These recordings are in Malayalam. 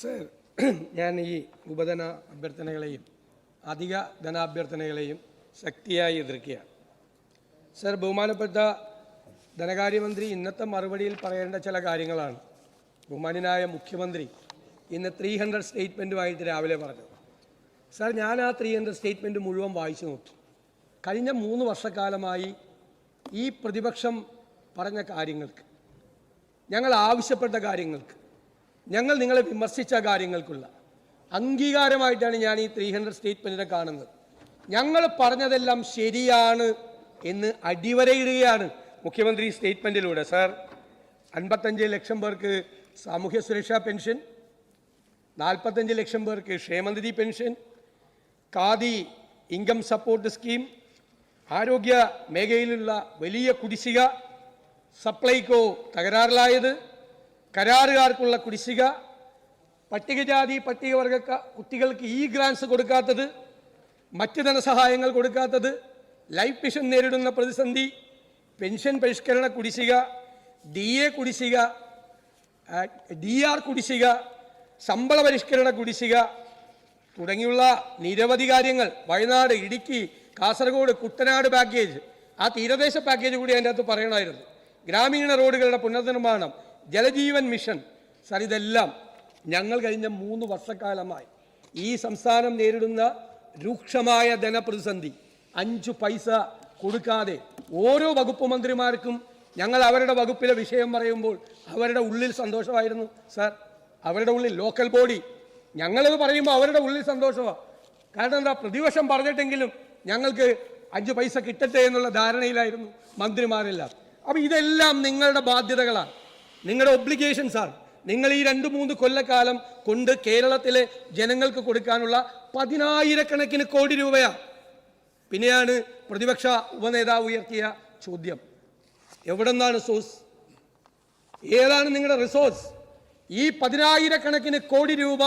സർ ഞാൻ ഈ ഉപധന അഭ്യർത്ഥനകളെയും അധിക ധനാഭ്യർത്ഥനകളെയും ശക്തിയായി എതിർക്കുകയാണ്. സർ ബഹുമാനപ്പെട്ട ധനകാര്യമന്ത്രി ഇന്നത്തെ മറുപടിയിൽ പറയേണ്ട ചില കാര്യങ്ങളാണ്. ബഹുമാനായ മുഖ്യമന്ത്രി ഇന്ന് ത്രീ ഹൺഡ്രഡ് സ്റ്റേറ്റ്മെന്റുമായിട്ട് രാവിലെ പറഞ്ഞു. സർ ഞാൻ ആ ത്രീ ഹൺഡ്രഡ് സ്റ്റേറ്റ്മെന്റ് മുഴുവൻ വായിച്ചു നോക്കി. കഴിഞ്ഞ മൂന്ന് വർഷക്കാലമായി ഈ പ്രതിപക്ഷം പറഞ്ഞ കാര്യങ്ങൾക്ക് ഞങ്ങൾ ആവശ്യപ്പെട്ട കാര്യങ്ങൾക്ക് ഞങ്ങൾ നിങ്ങളെ വിമർശിച്ച കാര്യങ്ങൾക്കുള്ള അംഗീകാരമായിട്ടാണ് ഞാൻ ഈ ത്രീ ഹൺഡ്രഡ് സ്റ്റേറ്റ്മെന്റിനെ കാണുന്നത്. ഞങ്ങൾ പറഞ്ഞതെല്ലാം ശരിയാണ് എന്ന് അടിവരയിടുകയാണ് മുഖ്യമന്ത്രി സ്റ്റേറ്റ്മെന്റിലൂടെ സാർ അൻപത്തഞ്ച് ലക്ഷം പേർക്ക് സാമൂഹ്യ സുരക്ഷാ പെൻഷൻ നാൽപ്പത്തഞ്ച് ലക്ഷം പേർക്ക് ക്ഷേമനിധി pension Khadi income support scheme ആരോഗ്യ മേഖലയിലുള്ള വലിയ കുടിശ്ശിക സപ്ലൈകോ തകരാറിലായത് കരാറുകാർക്കുള്ള കുടിശ്ശിക പട്ടികജാതി പട്ടികവർഗ കുട്ടികൾക്ക് ഇ ഗ്രാൻസ് കൊടുക്കാത്തത് മറ്റ് ധനസഹായങ്ങൾ കൊടുക്കാത്തത് ലൈഫ് മിഷൻ നേരിടുന്ന പ്രതിസന്ധി പെൻഷൻ പരിഷ്കരണ കുടിശ്ശിക ഡി എ കുടിശ്ശിക ഡി ആർ കുടിശ്ശിക ശമ്പള പരിഷ്കരണ കുടിശ്ശിക തുടങ്ങിയുള്ള നിരവധി കാര്യങ്ങൾ. വയനാട് ഇടുക്കി കാസർഗോഡ് കുട്ടനാട് പാക്കേജ് ആ തീരദേശ പാക്കേജ് കൂടി അതിന്റെ അകത്ത് പറയണമായിരുന്നു. ഗ്രാമീണ റോഡുകളുടെ പുനർനിർമ്മാണം ജലജീവൻ മിഷൻ. സർ ഇതെല്ലാം ഞങ്ങൾ കഴിഞ്ഞ മൂന്ന് വർഷക്കാലമായി ഈ സംസ്ഥാനം നേരിടുന്ന രൂക്ഷമായ ധനപ്രതിസന്ധി അഞ്ചു പൈസ കൊടുക്കാതെ ഓരോ വകുപ്പ് മന്ത്രിമാർക്കും ഞങ്ങൾ അവരുടെ വകുപ്പിലെ വിഷയം പറയുമ്പോൾ അവരുടെ ഉള്ളിൽ സന്തോഷമായിരുന്നു. സർ അവരുടെ ഉള്ളിൽ ലോക്കൽ ബോഡി ഞങ്ങളത് പറയുമ്പോൾ അവരുടെ ഉള്ളിൽ സന്തോഷമാണ് കാരണം എന്താ? പ്രതിപക്ഷം പറഞ്ഞിട്ടെങ്കിലും ഞങ്ങൾക്ക് അഞ്ച് പൈസ കിട്ടട്ടെ എന്നുള്ള ധാരണയിലായിരുന്നു മന്ത്രിമാരെല്ലാം. അപ്പോൾ ഇതെല്ലാം നിങ്ങളുടെ ബാധ്യതകളാണ് നിങ്ങളുടെ ഒബ്ലിഗേഷൻസ് ആണ്. നിങ്ങൾ ഈ രണ്ട് മൂന്ന് കൊല്ലക്കാലം കൊണ്ട് കേരളത്തിലെ ജനങ്ങൾക്ക് കൊടുക്കാനുള്ള പതിനായിരക്കണക്കിന് കോടി രൂപയാണ് പിന്നെയാണ് പ്രതിപക്ഷ ഉപനേതാവ് ഉയർത്തിയ ചോദ്യം. എവിടെ നിന്നാണ് സോഴ്സ് ഏതാണ് നിങ്ങളുടെ റിസോഴ്സ് ഈ പതിനായിരക്കണക്കിന് കോടി രൂപ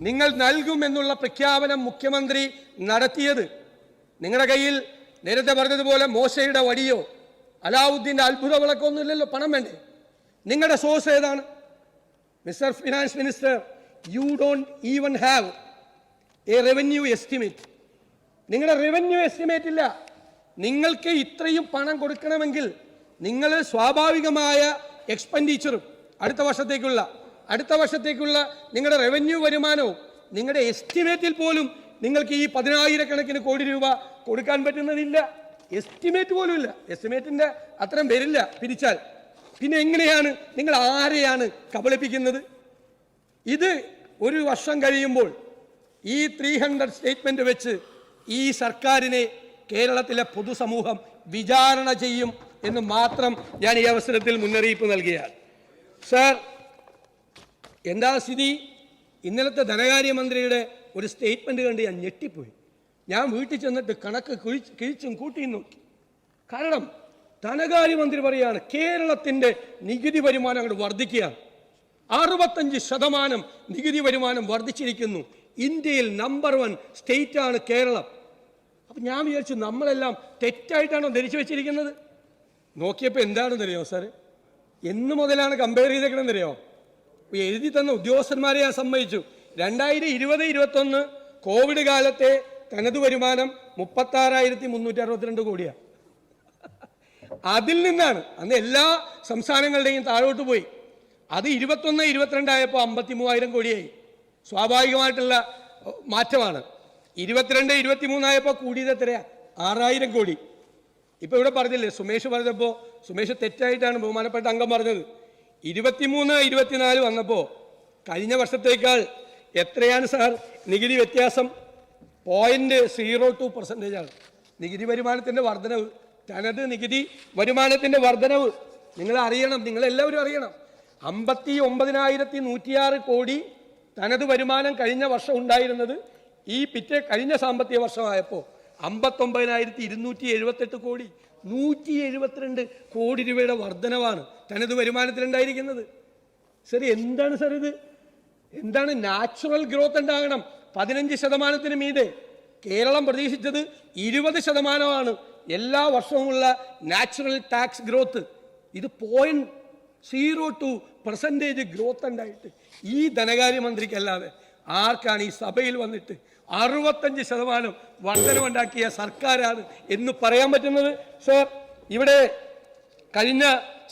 നിങ്ങൾ നൽകുമെന്നുള്ള പ്രഖ്യാപനം മുഖ്യമന്ത്രി നടത്തിയത് നിങ്ങളുടെ കയ്യിൽ നേരത്തെ പറഞ്ഞതുപോലെ മോശയുടെ വടിയോ അലാവുദ്ദീന്റെ അത്ഭുത വിളക്കൊന്നുമില്ലല്ലോ പണം വേണ്ടേ? നിങ്ങളുടെ സോഴ്സ് ഏതാണ്? Mister finance minister you don't even have a revenue estimate നിങ്ങളുടെ റവന്യൂ എസ്റ്റിമേറ്റ് ഇല്ല. നിങ്ങൾക്ക് ഇത്രയും പണം കൊടുക്കണമെങ്കിൽ നിങ്ങൾ സ്വാഭാവികമായ എക്സ്പെൻഡിച്ചറും അടുത്ത വർഷത്തേക്കുള്ള അടുത്ത വർഷത്തേക്കുള്ള നിങ്ങളുടെ റവന്യൂ വരുമാനവും നിങ്ങളുടെ എസ്റ്റിമേറ്റിൽ പോലും നിങ്ങൾക്ക് ഈ പതിനായിരക്കണക്കിന് കോടി രൂപ കൊടുക്കാൻ പറ്റുന്നതില്ല. എസ്റ്റിമേറ്റ് പോലും ഇല്ല എസ്റ്റിമേറ്റിന്റെ അത്രയും വരില്ല. പിരിച്ചാൽ പിന്നെ എങ്ങനെയാണ് നിങ്ങൾ ആരെയാണ് കബളിപ്പിക്കുന്നത്? ഇത് ഒരു വർഷം കഴിയുമ്പോൾ ഈ ത്രീ ഹൺഡ്രഡ് സ്റ്റേറ്റ്മെന്റ് വെച്ച് ഈ സർക്കാരിനെ കേരളത്തിലെ പൊതുസമൂഹം വിചാരണ ചെയ്യും എന്ന് മാത്രം ഞാൻ ഈ അവസരത്തിൽ മുന്നറിയിപ്പ് നൽകുകയാണ് സർ എന്താ സ്ഥിതി? ഇന്നലത്തെ ധനകാര്യമന്ത്രിയുടെ ഒരു സ്റ്റേറ്റ്മെന്റ് കണ്ട് ഞാൻ ഞെട്ടിപ്പോയി. ഞാൻ വീട്ടിൽ ചെന്നിട്ട് കണക്ക് കിഴിച്ച് കൂട്ടിയും നോക്കി. കാരണം ധനകാര്യമന്ത്രി പറയാണ് കേരളത്തിന്റെ നികുതി വരുമാനം അങ്ങോട്ട് വർദ്ധിക്കുകയാണ്. അറുപത്തഞ്ച് ശതമാനം നികുതി വരുമാനം വർദ്ധിച്ചിരിക്കുന്നു. ഇന്ത്യയിൽ നമ്പർ വൺ സ്റ്റേറ്റാണ് കേരളം. അപ്പം ഞാൻ വിചാരിച്ചു നമ്മളെല്ലാം തെറ്റായിട്ടാണോ ധരിച്ചു വെച്ചിരിക്കുന്നത്? നോക്കിയപ്പോൾ എന്താണെന്നറിയോ സാർ എന്ന് മുതലാണ് കമ്പയർ ചെയ്തേക്കണമെന്നറിയോ എഴുതി തന്ന ഉദ്യോഗസ്ഥന്മാരെ ഞാൻ സമ്മതിച്ചു. രണ്ടായിരത്തി ഇരുപത് ഇരുപത്തൊന്ന് കോവിഡ് കാലത്തെ തനത് വരുമാനം മുപ്പത്താറായിരത്തി മുന്നൂറ്റി അറുപത്തിരണ്ട് കോടിയാണ് അതിൽ നിന്നാണ്. അന്ന് എല്ലാ സംസ്ഥാനങ്ങളുടെയും താഴോട്ട് പോയി. അത് ഇരുപത്തൊന്ന് ഇരുപത്തിരണ്ടായപ്പോൾ അമ്പത്തി മൂവായിരം കോടിയായി. സ്വാഭാവികമായിട്ടുള്ള മാറ്റമാണ്. ഇരുപത്തിരണ്ട് ഇരുപത്തി മൂന്നായപ്പോൾ കൂടിയത് എത്രയാ? ആറായിരം കോടി. ഇപ്പോൾ ഇവിടെ പറഞ്ഞില്ലേ സുമേഷ് പറഞ്ഞപ്പോൾ സുമേഷ് തെറ്റായിട്ടാണ് ബഹുമാനപ്പെട്ട അംഗം പറഞ്ഞത്. ഇരുപത്തിമൂന്ന് ഇരുപത്തിനാല് വന്നപ്പോൾ കഴിഞ്ഞ വർഷത്തേക്കാൾ എത്രയാണ് സാർ നികുതി വ്യത്യാസം? പോയിന്റ് സീറോ ടു പെർസെന്റേജാണ് നികുതി വരുമാനത്തിന്റെ വർധനവ് തനത് നികുതി വരുമാനത്തിന്റെ വർധനവ്. നിങ്ങൾ അറിയണം നിങ്ങൾ എല്ലാവരും അറിയണം. അമ്പത്തി ഒമ്പതിനായിരത്തി നൂറ്റിയാറ് കോടി തനത് വരുമാനം കഴിഞ്ഞ വർഷം ഉണ്ടായിരുന്നത് ഈ പിറ്റേ കഴിഞ്ഞ സാമ്പത്തിക വർഷമായപ്പോൾ അമ്പത്തൊമ്പതിനായിരത്തി ഇരുന്നൂറ്റി എഴുപത്തെട്ട് കോടി നൂറ്റി എഴുപത്തിരണ്ട് കോടി രൂപയുടെ വർധനവാണ് തനത് വരുമാനത്തിലുണ്ടായിരിക്കുന്നത്. സർ എന്താണ് സർ ഇത്? എന്താണ് നാച്ചുറൽ ഗ്രോത്ത് ഉണ്ടാകണം? പതിനഞ്ച് ശതമാനത്തിന് മീതെ. കേരളം പ്രതീക്ഷിച്ചത് ഇരുപത് ശതമാനമാണ്. എല്ലാ വർഷവുമുള്ള നാച്ചുറൽ ടാക്സ് ഗ്രോത്ത്. ഇത് point zero two percentage growth ഉണ്ടായിട്ട് ഈ ധനകാര്യമന്ത്രിക്കല്ലാതെ ആർക്കാണ് ഈ സഭയിൽ വന്നിട്ട് അറുപത്തഞ്ച് ശതമാനം വർധനമുണ്ടാക്കിയ സർക്കാരാണ് എന്ന് പറയാൻ പറ്റുന്നത്? സർ ഇവിടെ കഴിഞ്ഞ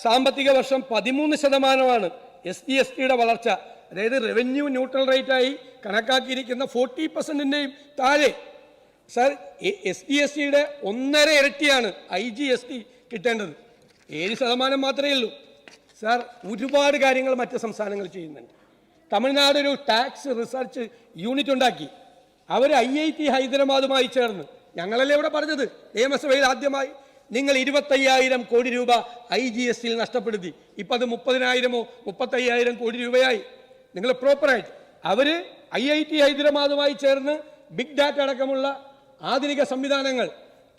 സാമ്പത്തിക വർഷം പതിമൂന്ന് ശതമാനമാണ് എസ് ടി എസ് ടിയുടെ വളർച്ച. അതായത് റവന്യൂ ന്യൂട്രൽ റേറ്റായി കണക്കാക്കിയിരിക്കുന്ന ഫോർട്ടി പെർസെന്റിന്റെയും താഴെ സാർ എസ് ഡി എസ് ടിയുടെ ഒന്നര ഇരട്ടിയാണ് ഐ ജി എസ് ടി കിട്ടേണ്ടത്. ഏഴ് ശതമാനം മാത്രമേ ഉള്ളൂ. സാർ ഒരുപാട് കാര്യങ്ങൾ മറ്റ് സംസ്ഥാനങ്ങൾ ചെയ്യുന്നുണ്ട്. തമിഴ്നാട് ഒരു ടാക്സ് റിസർച്ച് യൂണിറ്റ് ഉണ്ടാക്കി. അവർ ഐ ഐ ടി ഹൈദരാബാദുമായി ചേർന്ന്. ഞങ്ങളല്ലേ ഇവിടെ പറഞ്ഞത്? നിയമസഭയിൽ ആദ്യമായി നിങ്ങൾ ഇരുപത്തയ്യായിരം കോടി രൂപ ഐ ജി എസ് ടിയിൽ നഷ്ടപ്പെടുത്തി. ഇപ്പം അത് മുപ്പതിനായിരമോ മുപ്പത്തയ്യായിരം കോടി രൂപയായി. നിങ്ങൾ പ്രോപ്പറായിട്ട്. അവർ ഐ ഐ ടി ഹൈദരാബാദുമായി ചേർന്ന് ബിഗ് ഡാറ്റ അടക്കമുള്ള ആധുനിക സംവിധാനങ്ങൾ.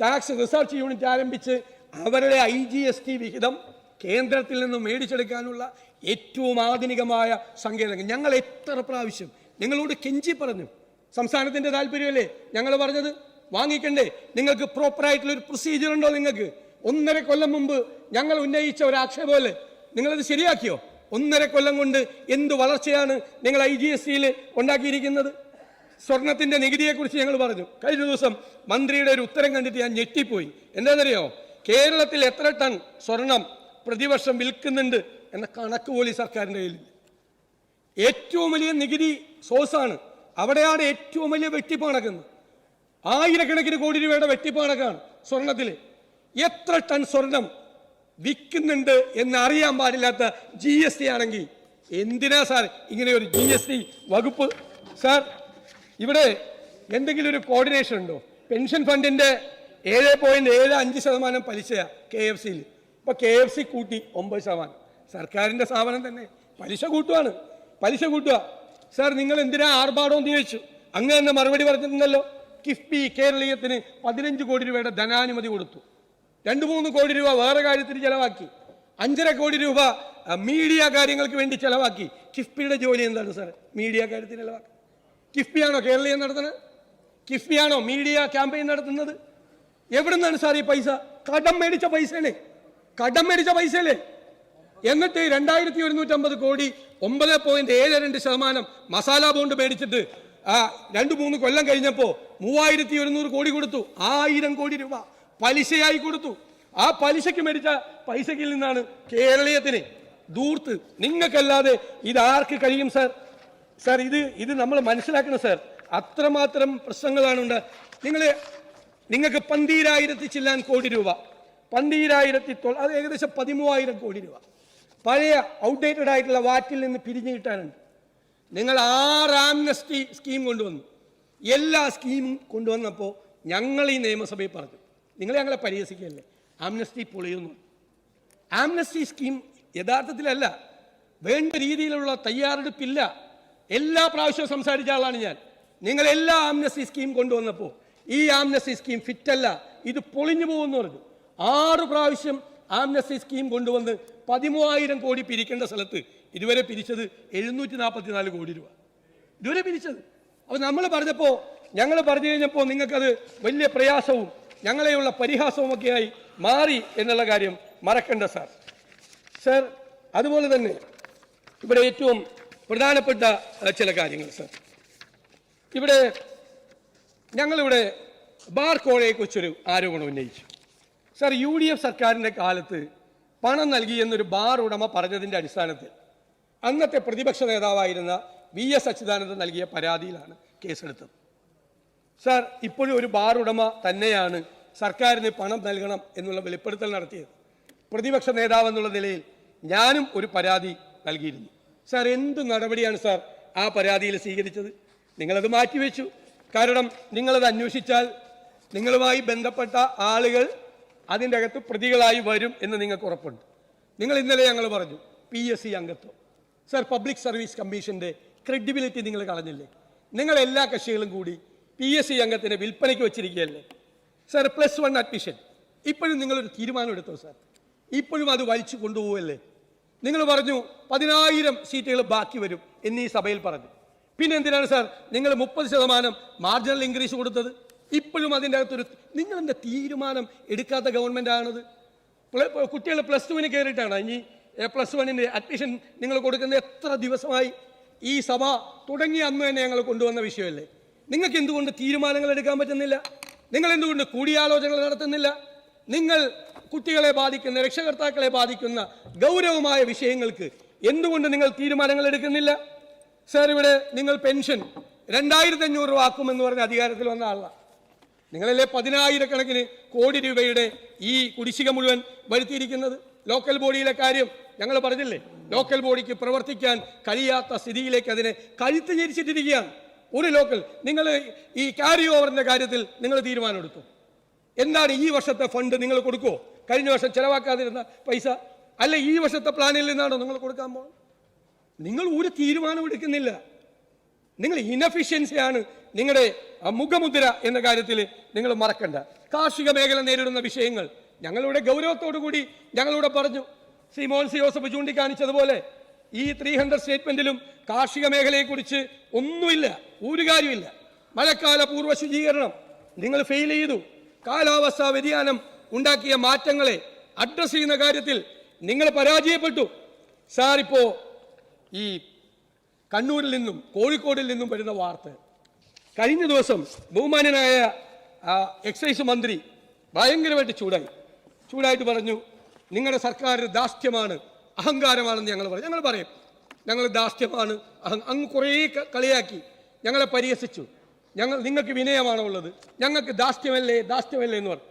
ടാക്സ് റിസർച്ച് യൂണിറ്റ് ആരംഭിച്ച് അവരുടെ ഐ ജി എസ് ടി വിഹിതം കേന്ദ്രത്തിൽ നിന്ന് മേടിച്ചെടുക്കാനുള്ള ഏറ്റവും ആധുനികമായ സങ്കേതങ്ങൾ. ഞങ്ങൾ എത്ര പ്രാവശ്യം നിങ്ങളോട് കെഞ്ചി പറഞ്ഞു. സംസ്ഥാനത്തിന്റെ താല്പര്യമല്ലേ? ഞങ്ങൾ പറഞ്ഞത് വാങ്ങിക്കണ്ടേ? നിങ്ങൾക്ക് പ്രോപ്പറായിട്ടുള്ള ഒരു പ്രൊസീജിയർ ഉണ്ടോ നിങ്ങൾക്ക്? ഒന്നര കൊല്ലം മുമ്പ് ഞങ്ങൾ ഉന്നയിച്ച ഒരു ആക്ഷേപമല്ലേ? നിങ്ങളത് ശരിയാക്കിയോ? ഒന്നര കൊല്ലം കൊണ്ട് എന്ത് വളർച്ചയാണ് നിങ്ങൾ ഐ ജി എസ് സിയിൽ ഉണ്ടാക്കിയിരിക്കുന്നത്? സ്വർണത്തിന്റെ നികുതിയെക്കുറിച്ച് ഞങ്ങൾ പറഞ്ഞു. കഴിഞ്ഞ ദിവസം മന്ത്രിയുടെ ഒരു ഉത്തരം കണ്ടിട്ട് ഞാൻ ഞെട്ടിപ്പോയി. എന്താണെന്നറിയോ? കേരളത്തിൽ എത്ര ടൺ സ്വർണം പ്രതിവർഷം വിൽക്കുന്നുണ്ട് എന്ന കണക്ക് പോലീസ് സർക്കാരിന്റെ കയ്യിൽ ഏറ്റവും വലിയ നികുതി സോഴ്സാണ്. അവിടെയാണ് ഏറ്റവും വലിയ വെട്ടിപ്പ് നടക്കുന്നത് ആയിരക്കണക്കിന് കോടി രൂപയുടെ വെട്ടിപ്പ് നടക്കാണ് സ്വർണത്തിൽ എത്ര ടൺ സ്വർണം വിൽക്കുന്നുണ്ട് എന്ന് അറിയാൻ പാടില്ലാത്ത ജി എസ് ടി ആണെങ്കിൽ എന്തിനാ സാർ ഇങ്ങനെ ഒരു ജി എസ് ടി വകുപ്പ്? സാർ ഇവിടെ എന്തെങ്കിലും ഒരു കോർഡിനേഷൻ ഉണ്ടോ? പെൻഷൻ ഫണ്ടിന്റെ ഏഴ് പോയിന്റ് ഏഴ് അഞ്ച് ശതമാനം പലിശയാണ് കെ എഫ് സിയിൽ ഇപ്പൊ കെ എഫ് സി കൂട്ടി ഒമ്പത് ശതമാനം. സർക്കാരിന്റെ സ്ഥാപനം തന്നെ പലിശ കൂട്ടുവാണ്. പലിശ കൂട്ടുക. സാർ നിങ്ങൾ എന്തിനാ ആർഭാടവും ചോദിച്ചു അങ്ങ് തന്നെ മറുപടി പറഞ്ഞിട്ടുണ്ടല്ലോ കിഫ്ബി കേരളീയത്തിന് പതിനഞ്ച് കോടി രൂപയുടെ ധനാനുമതി കൊടുത്തു. രണ്ട് മൂന്ന് കോടി രൂപ വേറെ കാര്യത്തിന് ചെലവാക്കി. അഞ്ചര കോടി രൂപ മീഡിയ കാര്യങ്ങൾക്ക് വേണ്ടി ചെലവാക്കി. കിഫ്ബിയുടെ ജോലി എന്താണ് സാർ മീഡിയ കാര്യത്തിന് ചെലവാക്കി കിഫ്ബിയാണോ കേരളീയം നടത്തുന്നത്? കിഫ്ബിയാണോ മീഡിയ ക്യാമ്പയിൻ നടത്തുന്നത്? എവിടെ നിന്നാണ് സാർ ഈ പൈസ? കടം മേടിച്ച പൈസയല്ലേ? കടം മേടിച്ച പൈസയല്ലേ? എന്നിട്ട് രണ്ടായിരത്തി ഒരുന്നൂറ്റമ്പത് കോടി ഒമ്പത് പോയിന്റ് ഏഴ് രണ്ട് ശതമാനം മസാല ബോണ്ട് മേടിച്ചിട്ട് ആ രണ്ട് മൂന്ന് കൊല്ലം കഴിഞ്ഞപ്പോൾ മൂവായിരത്തി ഒരുന്നൂറ് കോടി കൊടുത്തു. ആയിരം കോടി രൂപ പലിശയായി കൊടുത്തു. ആ പലിശയ്ക്ക് മേടിച്ച പൈസക്കിൽ നിന്നാണ് കേരളീയത്തിന് ദൂർത്ത് നിങ്ങൾക്കല്ലാതെ ഇതാർക്ക് കഴിയും സാർ? സാർ ഇത് ഇത് നമ്മൾ മനസ്സിലാക്കണം സാർ. അത്രമാത്രം പ്രശ്നങ്ങളാണ് ഉണ്ട് നിങ്ങൾ നിങ്ങൾക്ക് പന്തീരായിരത്തി ചില്ലാൻ കോടി രൂപ. പന്തീരായിരത്തി അത് ഏകദേശം പതിമൂവായിരം കോടി രൂപ. പഴയ ഔട്ട്ഡേറ്റഡ് ആയിട്ടുള്ള വാറ്റിൽ നിന്ന് പിരിഞ്ഞു കിട്ടാനുണ്ട്. നിങ്ങൾ ആറ് ആംനസ്റ്റി സ്കീം കൊണ്ടുവന്നു. എല്ലാ സ്കീമും കൊണ്ടുവന്നപ്പോൾ ഞങ്ങൾ ഈ നിയമസഭയിൽ പറഞ്ഞു. നിങ്ങൾ ഞങ്ങളെ പരിഹസിക്കുകയല്ലേ? ആംനസ്റ്റി പൊളിയുന്നു. ആംനസ്റ്റി സ്കീം യഥാർത്ഥത്തിലല്ല. വേണ്ട രീതിയിലുള്ള തയ്യാറെടുപ്പില്ല. എല്ലാ പ്രാവശ്യവും സംസാരിച്ച ആളാണ് ഞാൻ. നിങ്ങൾ എല്ലാ ആംനസ്റ്റി സ്കീം കൊണ്ടുവന്നപ്പോൾ ഈ ആംനസ്റ്റി സ്കീം ഫിറ്റല്ല ഇത് പൊളിഞ്ഞു പോകുമെന്ന് പറഞ്ഞു. ആറ് പ്രാവശ്യം ആംനസ്റ്റി സ്കീം കൊണ്ടുവന്ന് പതിമൂവായിരം കോടി പിരിക്കേണ്ട സ്ഥലത്ത് ഇതുവരെ പിരിച്ചത് എഴുന്നൂറ്റി നാൽപ്പത്തിനാല് കോടി രൂപ. ഇതുവരെ പിരിച്ചത്. അപ്പോൾ നമ്മൾ പറഞ്ഞപ്പോൾ ഞങ്ങൾ പറഞ്ഞു കഴിഞ്ഞപ്പോൾ നിങ്ങൾക്കത് വലിയ പ്രയാസവും ഞങ്ങളെയുള്ള പരിഹാസവും ഒക്കെയായി മാറി എന്നുള്ള കാര്യം മറക്കണ്ട സാർ. സാർ അതുപോലെ തന്നെ ഇവിടെ ഏറ്റവും പ്രധാനപ്പെട്ട ചില കാര്യങ്ങൾ സർ. ഇവിടെ ഞങ്ങളിവിടെ ബാർ കോഴയെക്കുറിച്ചൊരു ആരോപണം ഉന്നയിച്ചു. സർ യു ഡി എഫ് സർക്കാരിന്റെ കാലത്ത് പണം നൽകി എന്നൊരു ബാർ ഉടമ പറഞ്ഞതിന്റെ അടിസ്ഥാനത്തിൽ അന്നത്തെ പ്രതിപക്ഷ നേതാവായിരുന്ന വി എസ് അച്യുതാനന്ദൻ നൽകിയ പരാതിയിലാണ് കേസെടുത്തത്. സർ ഇപ്പോഴും ഒരു ബാർ ഉടമ തന്നെയാണ് സർക്കാരിന് പണം നൽകണം എന്നുള്ള വെളിപ്പെടുത്തൽ നടത്തിയത്. പ്രതിപക്ഷ നേതാവെന്നുള്ള നിലയിൽ ഞാനും ഒരു പരാതി നൽകിയിരുന്നു. സാർ എന്ത് നടപടിയാണ് സാർ ആ പരാതിയിൽ സ്വീകരിച്ചത്? നിങ്ങളത് മാറ്റിവെച്ചു. കാരണം നിങ്ങളത് അന്വേഷിച്ചാൽ നിങ്ങളുമായി ബന്ധപ്പെട്ട ആളുകൾ അതിന്റെ അകത്ത് പ്രതികളായി വരും എന്ന് നിങ്ങൾക്ക് ഉറപ്പുണ്ട്. നിങ്ങൾ ഇന്നലെ ഞങ്ങൾ പറഞ്ഞു പി എസ് സി അംഗത്വം. സാർ പബ്ലിക് സർവീസ് കമ്മീഷന്റെ ക്രെഡിബിലിറ്റി നിങ്ങൾ കളഞ്ഞില്ലേ? നിങ്ങൾ എല്ലാ കക്ഷികളും കൂടി പി എസ് സി അംഗത്തിനെ വിൽപ്പനയ്ക്ക് വെച്ചിരിക്കുകയല്ലേ? സാർ പ്ലസ് വൺ അഡ്മിഷൻ ഇപ്പോഴും നിങ്ങളൊരു തീരുമാനം എടുത്തോ സാർ? ഇപ്പോഴും അത് വലിച്ചു കൊണ്ടുപോവല്ലേ നിങ്ങൾ പറഞ്ഞു പതിനായിരം സീറ്റുകൾ ബാക്കി വരും എന്നീ സഭയിൽ പറഞ്ഞു. പിന്നെ എന്തിനാണ് സാർ നിങ്ങൾ മുപ്പത് ശതമാനം മാർജിനൽ ഇൻക്രീസ് കൊടുത്തത്? ഇപ്പോഴും അതിന്റെ അകത്തൊരു നിങ്ങളെന്താ തീരുമാനം എടുക്കാത്ത ഗവൺമെന്റ് ആണത്? കുട്ടികൾ പ്ലസ് ടുവിന് കയറിയിട്ടാണ് ഇനി പ്ലസ് വണ്ണിന്റെ അഡ്മിഷൻ നിങ്ങൾ കൊടുക്കുന്ന എത്ര ദിവസമായി ഈ സഭ തുടങ്ങി അന്ന് തന്നെ ഞങ്ങൾ കൊണ്ടുവന്ന വിഷയമല്ലേ? നിങ്ങൾക്ക് എന്തുകൊണ്ട് തീരുമാനങ്ങൾ എടുക്കാൻ പറ്റുന്നില്ല? നിങ്ങൾ എന്തുകൊണ്ട് കൂടിയാലോചനകൾ നടത്തുന്നില്ല? നിങ്ങൾ കുട്ടികളെ ബാധിക്കുന്ന രക്ഷകർത്താക്കളെ ബാധിക്കുന്ന ഗൗരവമായ വിഷയങ്ങൾക്ക് എന്തുകൊണ്ട് നിങ്ങൾ തീരുമാനങ്ങൾ എടുക്കുന്നില്ല? സാർ ഇവിടെ നിങ്ങൾ പെൻഷൻ രണ്ടായിരത്തി അഞ്ഞൂറ് രൂപ ആക്കുമെന്ന് പറഞ്ഞ അധികാരത്തിൽ വന്ന ആളാണ് നിങ്ങളല്ലേ പതിനായിരക്കണക്കിന് കോടി രൂപയുടെ ഈ കുടിശ്ശിക മുഴുവൻ വരുത്തിയിരിക്കുന്നത്? ലോക്കൽ ബോഡിയിലെ കാര്യം ഞങ്ങൾ പറഞ്ഞില്ലേ? ലോക്കൽ ബോഡിക്ക് പ്രവർത്തിക്കാൻ കഴിയാത്ത സ്ഥിതിയിലേക്ക് അതിനെ കഴുത്ത് ഞരിച്ചിട്ടിരിക്കുകയാണ്. ഒരു ലോക്കൽ നിങ്ങൾ ഈ ക്യാരി ഓവറിന്റെ കാര്യത്തിൽ നിങ്ങൾ തീരുമാനമെടുത്തു. എന്താണ് ഈ വർഷത്തെ ഫണ്ട് നിങ്ങൾ കൊടുക്കുമോ കഴിഞ്ഞ വർഷം ചെലവാക്കാതിരുന്ന പൈസ? അല്ല ഈ വർഷത്തെ പ്ലാനിൽ നിന്നാണോ നിങ്ങൾ കൊടുക്കാൻ പോകുന്നത് നിങ്ങൾ ഒരു തീരുമാനം എടുക്കുന്നില്ല. നിങ്ങൾ ഇനഫിഷ്യൻസിയാണ് നിങ്ങളുടെ മുഖമുദ്ര എന്ന കാര്യത്തിൽ നിങ്ങൾ മറക്കണ്ട. കാർഷിക മേഖല നേരിടുന്ന വിഷയങ്ങൾ ഞങ്ങളുടെ ഗൗരവത്തോടു കൂടി ഞങ്ങളിവിടെ പറഞ്ഞു. ശ്രീ മോഹൻ സി ജോസഫ് ചൂണ്ടിക്കാണിച്ചതുപോലെ ഈ ത്രീ ഹൺഡ്രഡ് സ്റ്റേറ്റ്മെന്റിലും കാർഷിക മേഖലയെക്കുറിച്ച് ഒന്നുമില്ല ഒരു കാര്യമില്ല. മഴക്കാല പൂർവ ശുചീകരണം നിങ്ങൾ ഫെയിൽ ചെയ്തു. കാലാവസ്ഥാ വ്യതിയാനം ഉണ്ടാക്കിയ മാറ്റങ്ങളെ അഡ്രസ് ചെയ്യുന്ന കാര്യത്തിൽ നിങ്ങൾ പരാജയപ്പെട്ടു. സാർ ഇപ്പോൾ ഈ കണ്ണൂരിൽ നിന്നും കോഴിക്കോടിൽ നിന്നും വരുന്ന വാർത്ത. കഴിഞ്ഞ ദിവസം ബഹുമാനനായ എക്സൈസ് മന്ത്രി ഭയങ്കരമായിട്ട് ചൂടായി. ചൂടായിട്ട് പറഞ്ഞു നിങ്ങളുടെ സർക്കാർ ദാസ്യമാണ് അഹങ്കാരമാണെന്ന് ഞങ്ങൾ പറയും. ഞങ്ങൾ പറയും ഞങ്ങൾ ദാസ്യമാണ് അങ്ങ് കുറേ കളിയാക്കി ഞങ്ങളെ പരിഹസിച്ചു. ഞങ്ങൾ നിങ്ങൾക്ക് വിനയമാണോ ഉള്ളത്. ഞങ്ങൾക്ക് ദാസ്യമല്ലേ ദാസ്ത്യമല്ലേ എന്ന് പറഞ്ഞു.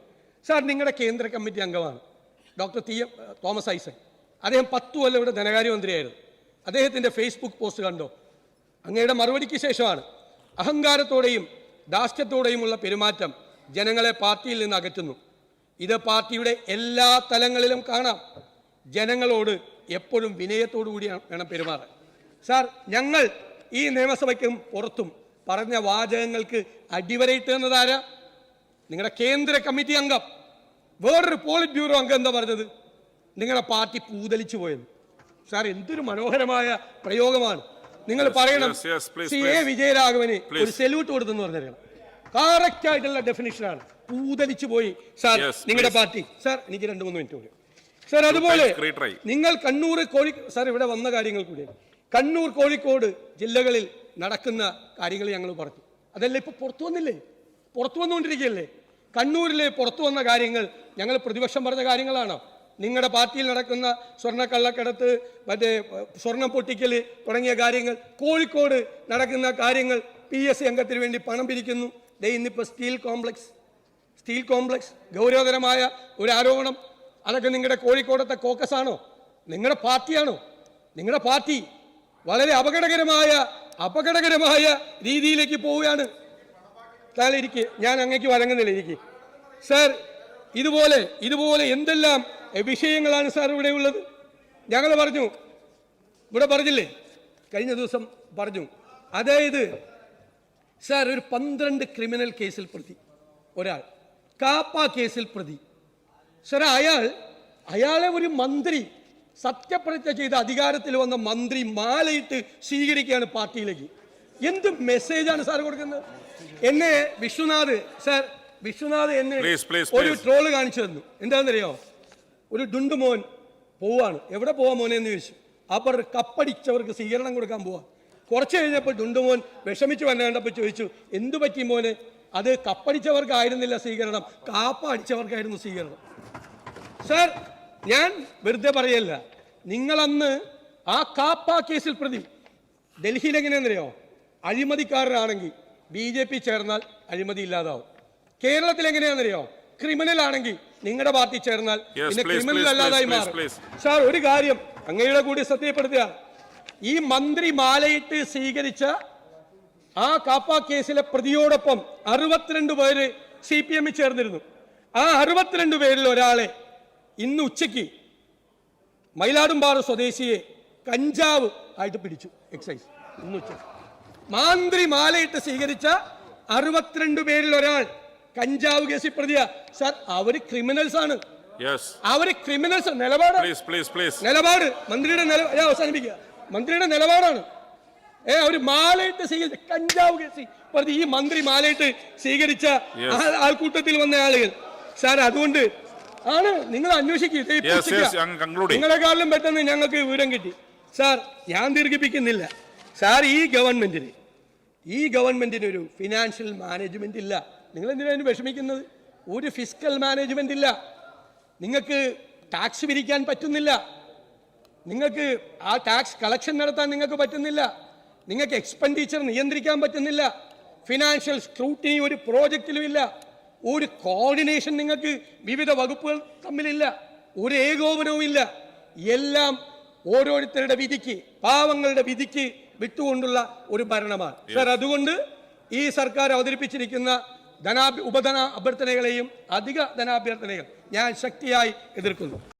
സാർ നിങ്ങളുടെ കേന്ദ്ര കമ്മിറ്റി അംഗമാണ്. Doctor T M Thomas Isaac അദ്ദേഹം പത്തു കൊല്ലം ഇവിടെ ധനകാര്യമന്ത്രിയായിരുന്നു. അദ്ദേഹത്തിന്റെ ഫേസ്ബുക്ക് പോസ്റ്റ് കണ്ടോ? അങ്ങയുടെ മറുപടിക്ക് ശേഷമാണ്. അഹങ്കാരത്തോടെയും ദാസ്യത്തോടെയുമുള്ള പെരുമാറ്റം ജനങ്ങളെ പാർട്ടിയിൽ നിന്ന് അകറ്റുന്നു. ഇത് പാർട്ടിയുടെ എല്ലാ തലങ്ങളിലും കാണാം. ജനങ്ങളോട് എപ്പോഴും വിനയത്തോടു കൂടിയാണ് വേണം പെരുമാറാൻ. സാർ ഞങ്ങൾ ഈ നിയമസഭയ്ക്കും പുറത്തും പറഞ്ഞ വാചകങ്ങൾക്ക് അടിവരയിട്ട് എന്നതാരാ? നിങ്ങളുടെ കേന്ദ്ര കമ്മിറ്റി അംഗം. വേറൊരു പോളിറ്റ് ബ്യൂറോ അംഗം എന്താ പറഞ്ഞത്? നിങ്ങളുടെ പാർട്ടി പൂതലിച്ചു പോയത്. സാർ എന്തൊരു മനോഹരമായ പ്രയോഗമാണ്. നിങ്ങൾ പറയണം സി. എ. വിജയരാഘവന് ഒരു. സെല്യൂട്ട് കൊടുത്തെന്ന് പറഞ്ഞിരിക്കണം. കറക്റ്റ് ആയിട്ടുള്ള ഡെഫിനിഷനാണ് പൂതലിച്ചു പോയി. സാർ നിങ്ങളുടെ പാർട്ടി. സാർ എനിക്ക് രണ്ട് മൂന്ന് മിനിറ്റ് കൂടി. സാർ അതുപോലെ നിങ്ങൾ കണ്ണൂർ കോഴി സാർ ഇവിടെ വന്ന കാര്യങ്ങൾ കൂടി. കണ്ണൂർ കോഴിക്കോട് ജില്ലകളിൽ നടക്കുന്ന കാര്യങ്ങൾ ഞങ്ങൾ പറഞ്ഞു. അതല്ല ഇപ്പൊ പുറത്തു വന്നില്ലേ? പുറത്തു വന്നുകൊണ്ടിരിക്കുകയല്ലേ? കണ്ണൂരിലെ പുറത്തു വന്ന കാര്യങ്ങൾ ഞങ്ങൾ പ്രതിപക്ഷം പറഞ്ഞ കാര്യങ്ങളാണ്? നിങ്ങളുടെ പാർട്ടിയിൽ നടക്കുന്ന സ്വർണ കള്ളക്കടത്ത് മറ്റേ സ്വർണം പൊട്ടിക്കൽ തുടങ്ങിയ കാര്യങ്ങൾ കോഴിക്കോട് നടക്കുന്ന കാര്യങ്ങൾ പി എസ് സി അംഗത്തിന് വേണ്ടി പണം പിരിക്കുന്നു. ദേ ഇന്നിപ്പോൾ സ്റ്റീൽ കോംപ്ലക്സ്. സ്റ്റീൽ കോംപ്ലക്സ് ഗൗരവതരമായ ഒരു ആരോപണം. അതൊക്കെ നിങ്ങളുടെ കോഴിക്കോടത്തെ കോക്കസ് ആണോ നിങ്ങളുടെ പാർട്ടിയാണോ? നിങ്ങളുടെ പാർട്ടി വളരെ അപകടകരമായ അപകടകരമായ രീതിയിലേക്ക് പോവുകയാണ്. താങ്കൾ ഞാൻ അങ്ങേക്ക് വഴങ്ങുന്നില്ല ഇരിക്കുക സാർ ഇതുപോലെ ഇതുപോലെ എന്തെല്ലാം വിഷയങ്ങളാണ് സാർ ഇവിടെ ഉള്ളത്? ഞങ്ങൾ പറഞ്ഞു. ഇവിടെ പറഞ്ഞില്ലേ? കഴിഞ്ഞ ദിവസം പറഞ്ഞു. അതായത് സാർ ഒരു പന്ത്രണ്ട് ക്രിമിനൽ കേസിൽ പ്രതി. ഒരാൾ. കാപ്പ കേസിൽ പ്രതി. സാർ അയാൾ അയാളെ ഒരു മന്ത്രി സത്യപ്രതിജ്ഞ ചെയ്ത് അധികാരത്തിൽ വന്ന മന്ത്രി മാലയിട്ട് സ്വീകരിക്കുകയാണ് പാർട്ടിയിലേക്ക്. എന്ത് മെസ്സേജാണ് സാർ കൊടുക്കുന്നത്? എന്നെ വിശ്വനാഥ് സാർ വിശ്വനാഥ് എന്നെ ഒരു ട്രോൾ കാണിച്ചു തന്നു. എന്താണെന്നറിയോ? ഒരു ഡുണ്ടുമോൻ പോവാണ്. എവിടെ പോവാ മോനെ എന്ന് ചോദിച്ചു. അപ്പോൾ കപ്പടിച്ചവർക്ക് സ്വീകരണം കൊടുക്കാൻ പോവാ. കുറച്ച് കഴിഞ്ഞപ്പോൾ ഡുണ്ടുമോൻ വിഷമിച്ച് വന്ന കണ്ടപ്പോൾ ചോദിച്ചു എന്തു പറ്റി മോനെ? അത് കപ്പടിച്ചവർക്കായിരുന്നില്ല സ്വീകരണം കാപ്പ അടിച്ചവർക്കായിരുന്നു സ്വീകരണം. സാർ ഞാൻ വെറുതെ പറയല്ല. നിങ്ങളന്ന് ആ കാപ്പ കേസിൽ പ്രതി. ഡൽഹിയിൽ എങ്ങനെയാണെന്നറിയോ? അഴിമതിക്കാരനാണെങ്കിൽ ബി ജെ പി ചേർന്നാൽ അഴിമതി ഇല്ലാതാവും. കേരളത്തിൽ എങ്ങനെയാണെന്നറിയോ? ക്രിമിനൽ ആണെങ്കിൽ നിങ്ങളുടെ പാർട്ടി ചേർന്നാൽ പിന്നെ ക്രിമിനൽ അല്ലാതായി മാറും. സാർ ഒരു കാര്യം അങ്ങയുടെ കൂടി സത്യപ്പെടുത്തുക ഈ മന്ത്രി മാലയിട്ട് സ്വീകരിച്ച ആ കാപ്പ കേസിലെ പ്രതിയോടൊപ്പം അറുപത്തിരണ്ട് പേര് സി പി എമ്മിൽ ചേർന്നിരുന്നു. ആ അറുപത്തിരണ്ട് പേരിൽ ഒരാളെ ഇന്ന് ഉച്ചയ്ക്ക് മയിലാടുംപാറ സ്വദേശിയെ കഞ്ചാവ് ആയിട്ട് പിടിച്ചു. എക്സൈസ് ഇന്ന് ഉച്ച മാന്ത്രി മാലയിട്ട് സ്വീകരിച്ച അറുപത്തിരണ്ട് പേരിൽ ഒരാൾ കഞ്ചാവ് കേസിൽ പ്രതിയ. സർ അവർ ക്രിമിനൽസ് ആണ്. അവർ ക്രിമിനൽസ് നിലപാട് നിലപാട്. മന്ത്രിയുടെ അവസാനിപ്പിക്കുക. മന്ത്രിയുടെ നിലപാടാണ്. ഏ അവർ മാലയിട്ട് സ്വീകരിച്ച കഞ്ചാവ് കേസി പ്രതി ഈ മന്ത്രി മാലയിട്ട് സ്വീകരിച്ച ആൾക്കൂട്ടത്തിൽ വന്ന ആളുകൾ. സാർ അതുകൊണ്ട് ആണ്. നിങ്ങൾ അന്വേഷിക്കൂ. നിങ്ങളെക്കാളും പെട്ടെന്ന് ഞങ്ങൾക്ക് വിവരം കിട്ടി. സാർ ഞാൻ ദീർഘിപ്പിക്കുന്നില്ല. സാർ ഈ ഗവൺമെന്റിന് ഈ ഗവൺമെന്റിന് ഒരു ഫിനാൻഷ്യൽ മാനേജ്മെന്റ് ഇല്ല. നിങ്ങൾ എന്തിനാണ് വിഷമിക്കുന്നത്? ഒരു ഫിസിക്കൽ മാനേജ്മെന്റ് ഇല്ല. നിങ്ങൾക്ക് ടാക്സ് പിരിക്കാൻ പറ്റുന്നില്ല. നിങ്ങൾക്ക് ആ ടാക്സ് കളക്ഷൻ നടത്താൻ നിങ്ങൾക്ക് പറ്റുന്നില്ല. നിങ്ങൾക്ക് എക്സ്പെൻഡിച്ചർ നിയന്ത്രിക്കാൻ പറ്റുന്നില്ല. ഫിനാൻഷ്യൽ സ്ക്രൂട്ടിനി ഒരു പ്രോജക്റ്റിലും ഇല്ല. ഒരു കോർഡിനേഷൻ നിങ്ങൾക്ക് വിവിധ വകുപ്പുകൾ തമ്മിലില്ല ഒരു ഏകോപനവും ഇല്ല. എല്ലാം ഓരോരുത്തരുടെ വിധിക്ക് പാവങ്ങളുടെ വിധിക്ക് വിട്ടുകൊണ്ടുള്ള ഒരു ഭരണമാണ്. സർ അതുകൊണ്ട് ഈ സർക്കാർ അവതരിപ്പിച്ചിരിക്കുന്ന ധനാഭ്യ ഉപധന അഭ്യർത്ഥനകളെയും അധിക ധനാഭ്യർത്ഥനകൾ ഞാൻ ശക്തിയായി എതിർക്കുന്നു.